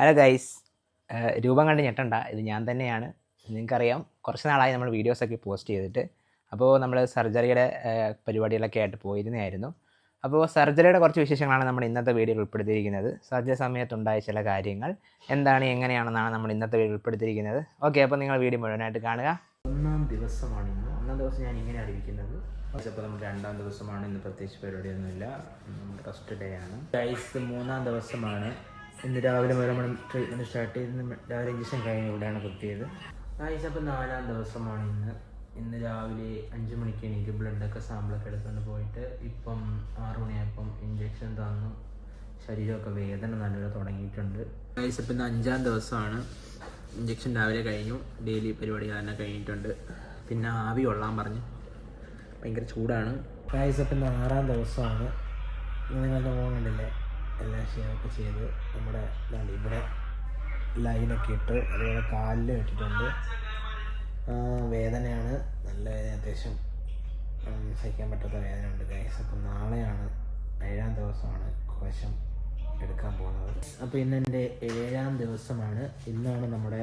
Hello guys രൂപം കണ്ട് ഞെട്ടണ്ട. ഇത് ഞാൻ തന്നെയാണ്. നിങ്ങൾക്കറിയാം കുറച്ച് നാളായി നമ്മൾ വീഡിയോസൊക്കെ പോസ്റ്റ് ചെയ്തിട്ട്. അപ്പോൾ നമ്മൾ സർജറിയുടെ പരിപാടികളൊക്കെ ആയിട്ട് പോയിരുന്നതായിരുന്നു. അപ്പോൾ സർജറിയുടെ കുറച്ച് വിശേഷങ്ങളാണ് നമ്മൾ ഇന്നത്തെ വീഡിയോയിൽ ഉൾപ്പെടുത്തിയിരിക്കുന്നത്. സർജറി സമയത്തുണ്ടായ ചില കാര്യങ്ങൾ എന്താണ് എങ്ങനെയാണെന്നാണ് നമ്മൾ ഇന്നത്തെ വീഡിയോ ഉൾപ്പെടുത്തിയിരിക്കുന്നത്. ഓക്കെ അപ്പോൾ നിങ്ങൾ വീഡിയോ മുഴുവനായിട്ട് കാണുക. ഒന്നാം ദിവസമാണ് ഇന്ന്. ഒന്നാം ദിവസം ഞാൻ ഇങ്ങനെ അറിയിക്കുന്നത് അപ്പോൾ നമുക്ക് രണ്ടാം ദിവസമാണ് ഇന്ന് പ്രത്യേകിച്ച് പരിപാടിയൊന്നുമില്ല. ഫസ്റ്റ് ഡേ ആണ്. ഗൈസ് മൂന്നാം ദിവസമാണ്. ഇന്ന് രാവിലെ മുതൽ നമ്മൾ ട്രീറ്റ്മെന്റ് സ്റ്റാർട്ട് ചെയ്ത് രാവിലെ ഇഞ്ചക്ഷൻ കഴിഞ്ഞ് ഇവിടെയാണ് കുത്തിയത് ആഴ്ച അപ്പോൾ നാലാം ദിവസമാണ് ഇന്ന്. ഇന്ന് രാവിലെ അഞ്ച് മണിക്ക് എനിക്ക് ബ്ലഡൊക്കെ സാമ്പിളൊക്കെ എടുത്തുകൊണ്ട് പോയിട്ട് ഇപ്പം ആറ് മണിയായപ്പം ഇഞ്ചക്ഷൻ തന്നു. ശരീരമൊക്കെ വേദന നല്ലപോലെ തുടങ്ങിയിട്ടുണ്ട്. ആഴ്ച ഇപ്പം അഞ്ചാം ദിവസമാണ്. ഇഞ്ചക്ഷൻ രാവിലെ കഴിഞ്ഞു. ഡെയിലി പരിപാടി തന്നെ കഴിഞ്ഞിട്ടുണ്ട്. പിന്നെ ആവി കൊള്ളാൻ പറഞ്ഞു. ഭയങ്കര ചൂടാണ്. ആഴ്ച ഇപ്പം ആറാം ദിവസമാണ്. നിങ്ങൾ മോനുണ്ടല്ലേ എല്ലാം ഷെയറൊക്കെ ചെയ്ത് നമ്മുടെ ഇതാണ് ഇവിടെ ലൈനൊക്കെ ഇട്ട് അതുപോലെ കാലിൽ ഇട്ടിട്ടുണ്ട് വേദനയാണ്. നല്ല വേദന അത്യാവശ്യം സഹിക്കാൻ പറ്റാത്ത വേദനയുണ്ട് ഗൈസ് അപ്പം നാളെയാണ് ഏഴാം ദിവസമാണ് കോശം എടുക്കാൻ പോകുന്നത്. അപ്പോൾ ഇന്ന് എന്റെ ഏഴാം ദിവസമാണ്. ഇന്നാണ് നമ്മുടെ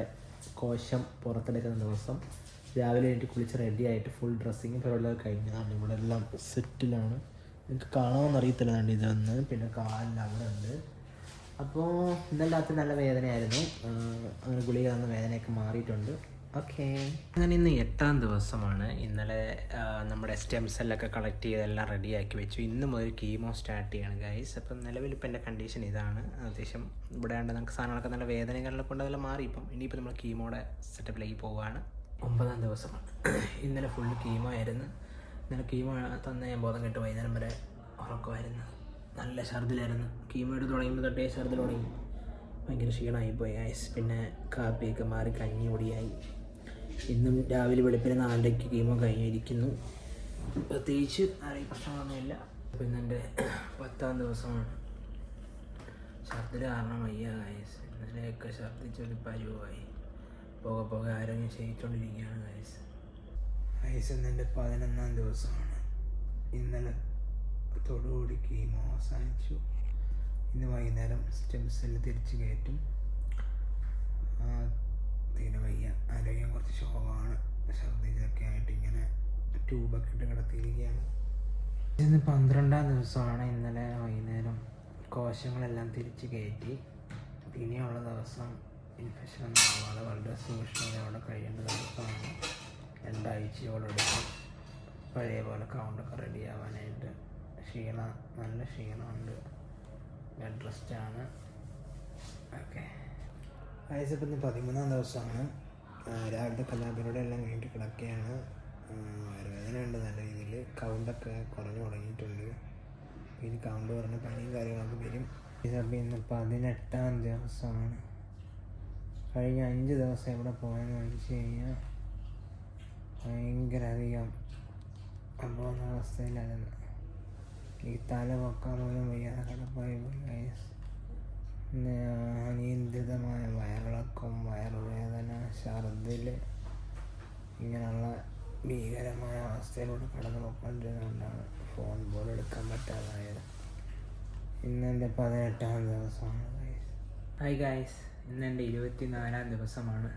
കോശം പുറത്തെടുക്കുന്ന ദിവസം. രാവിലെ എനിക്ക് കുളിച്ച് റെഡിയായിട്ട് ഫുൾ ഡ്രസ്സിങ് പരിപാടികൾ കഴിഞ്ഞതാണ് ഇവിടെ എല്ലാം സെറ്റിലാണ് എനിക്ക് കാണാമെന്ന് അറിയത്തില്ല കണ്ട് ഇതൊന്ന്. പിന്നെ കാലിൽ അവിടെ ഉണ്ട് അപ്പോൾ ഇന്നലെ രാത്രി നല്ല വേദനയായിരുന്നു. അങ്ങനെ ഗുളിക തന്ന വേദനയൊക്കെ മാറിയിട്ടുണ്ട്. ഓക്കെ. അങ്ങനെ ഇന്ന് എട്ടാം ദിവസമാണ്. ഇന്നലെ നമ്മുടെ സ്റ്റെം സെല്ലൊക്കെ കളക്ട് ചെയ്തെല്ലാം റെഡിയാക്കി വെച്ചു. ഇന്ന് മുതൽ കീമോ സ്റ്റാർട്ട് ചെയ്യണം ഗൈസ് അപ്പം നിലവിൽ ഇപ്പം എന്റെ കണ്ടീഷൻ ഇതാണ്. അത്യാവശ്യം ഇവിടെ ആണ്ട് നമുക്ക് സാധനങ്ങളൊക്കെ നല്ല വേദനകളിലൊക്കെ കൊണ്ട് അതെല്ലാം മാറി. ഇപ്പം ഇനിയിപ്പോൾ നമ്മൾ കീമോയുടെ സെറ്റപ്പിലേക്ക് പോവുകയാണ് ഒമ്പതാം ദിവസമാണ്. ഇന്നലെ ഫുൾ കീമോ ആയിരുന്നു. ഇന്നലെ കീമോ തന്ന ഞാൻ ബോധം കെട്ട് വൈകുന്നേരം വരെ ഉറക്കമായിരുന്നു. നല്ല ഛർദിലായിരുന്നു. കീമോ എടുത്ത് തുടങ്ങിയപ്പോൾ തൊട്ടേ ഛർദിൽ തുടങ്ങി. ഭയങ്കര ക്ഷീണമായി പോയി ഐസ് പിന്നെ കാപ്പിയൊക്കെ മാറി കഞ്ഞി പൊടിയായി ഇന്നും രാവിലെ വെളുപ്പിന് നാലരയ്ക്ക് കീമോ കഴിഞ്ഞിരിക്കുന്നു. പ്രത്യേകിച്ച് ആരെയും പ്രശ്നങ്ങളൊന്നുമില്ല. പിന്നെ എന്റെ പത്താം ദിവസമാണ്. ഛർദിൽ കാരണം വയ്യ ഗൈസ് ഇന്നലെയൊക്കെ ഛർദിച്ചൊരു പരുവായി. പോകെ പോകെ ആരോഗ്യം ക്ഷയിച്ചുകൊണ്ടിരിക്കുകയാണ് ഗൈസ് ഗൈസ് ഇന്നെന്റെ പതിനൊന്നാം ദിവസമാണ്. ഇന്നലെ തൊടുകൂടി കീമോ അവസാനിച്ചു. ഇന്ന് വൈകുന്നേരം സ്റ്റെം സെല്ല് തിരിച്ച് കയറ്റും. തീരെ വയ്യ. ആരോഗ്യം കുറച്ച് ശോകമാണ്. ഛർദിച്ചൊക്കെ ആയിട്ട് ഇങ്ങനെ ട്യൂബൊക്കെ ഇട്ട് കിടത്തിയിരിക്കുകയാണ്. ഇന്ന് പന്ത്രണ്ടാം ദിവസമാണ് ഇന്നലെ വൈകുന്നേരം. കോശങ്ങളെല്ലാം തിരിച്ച് കയറ്റി. പിന്നെയുള്ള ദിവസം ഇൻഫെക്ഷൻ ഒന്നും ആവാതെ വളരെ സൂക്ഷ്മതയോടെ കഴിയേണ്ട ദിവസമാണ്. രണ്ടാഴ്ചയോളം എടുക്കും പഴയ പോലെ കൗണ്ടൊക്കെ റെഡി ആവാനായിട്ട് ക്ഷീണം നല്ല ക്ഷീണമുണ്ട്. ബെഡ് റെസ്റ്റാണ് ഓക്കെ വയസ്സിപ്പം ഇന്ന് പതിമൂന്നാം ദിവസമാണ്. രാവിലത്തെ കലാപരിപാടി എല്ലാം കഴിഞ്ഞിട്ട് കിടക്കുകയാണ്. വയറുവേദന ഉണ്ട് നല്ല രീതിയിൽ കൗണ്ടൊക്കെ കുറഞ്ഞു തുടങ്ങിയിട്ടുണ്ട്. ഇനി കൗണ്ട് പറഞ്ഞ പനിയും കാര്യങ്ങളൊക്കെ വരും. ഇതപ്പം ഇന്ന് പതിനെട്ടാം ദിവസമാണ്. കഴിഞ്ഞ അഞ്ച് ദിവസം എവിടെ പോയെന്ന് വെച്ച് കഴിഞ്ഞാൽ ഭയങ്കര അധികം പോകുന്ന അവസ്ഥയിലായിരുന്നു ഈ തല പൊക്കാൻ പോലും വയ്യാതെ കിടപ്പായി പോയി. അനിയന്ത്രിതമായ വയറിളക്കം വയറുവേദന ഛർദിൽ ഇങ്ങനെയുള്ള ഭീകരമായ അവസ്ഥയിലൂടെ കടന്നു പോയിക്കൊണ്ടിരുന്നതുകൊണ്ടാണ് ഫോൺ പോലും എടുക്കാൻ പറ്റാതായത്. ഇന്ന് എന്റെ പതിനെട്ടാം ദിവസമാണ് ഹായ് ഗായ്സ് ഇന്ന് എന്റെ ഇരുപത്തിനാലാം ദിവസമാണ്.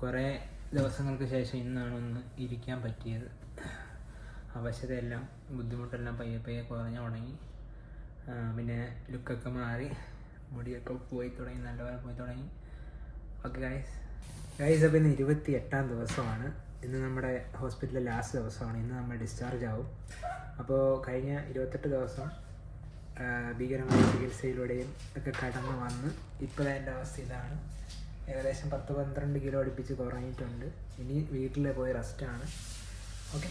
കുറേ ദിവസങ്ങൾക്ക് ശേഷം ഇന്നാണ് ഒന്ന് ഇരിക്കാൻ പറ്റിയത്. അവശതയെല്ലാം ബുദ്ധിമുട്ടെല്ലാം പയ്യെ പയ്യെ കുറഞ്ഞു തുടങ്ങി. പിന്നെ ലുക്കൊക്കെ മാറി. മുടിയൊക്കെ പോയി തുടങ്ങി നല്ലപോലെ പോയി തുടങ്ങി. ഓക്കെ ഗൈസ് ഗൈസ് അപ്പോൾ ഇന്ന് ഇരുപത്തി എട്ടാം ദിവസമാണ്. ഇന്ന് നമ്മുടെ ഹോസ്പിറ്റലിലെ ലാസ്റ്റ് ദിവസമാണ്. ഇന്ന് നമ്മൾ ഡിസ്ചാർജ് ആവും. അപ്പോൾ കഴിഞ്ഞ ഇരുപത്തെട്ട് ദിവസം ഭീകരമായ ചികിത്സയിലൂടെയും ഒക്കെ കടന്നു വന്ന് ഇപ്പോഴത്തെ അവസ്ഥ ഇതാണ്. ഏകദേശം പത്ത് പന്ത്രണ്ട് കിലോ അടുപ്പിച്ച് കുറഞ്ഞിട്ടുണ്ട് ഇനി വീട്ടിൽ പോയി റെസ്റ്റാണ് ഓക്കെ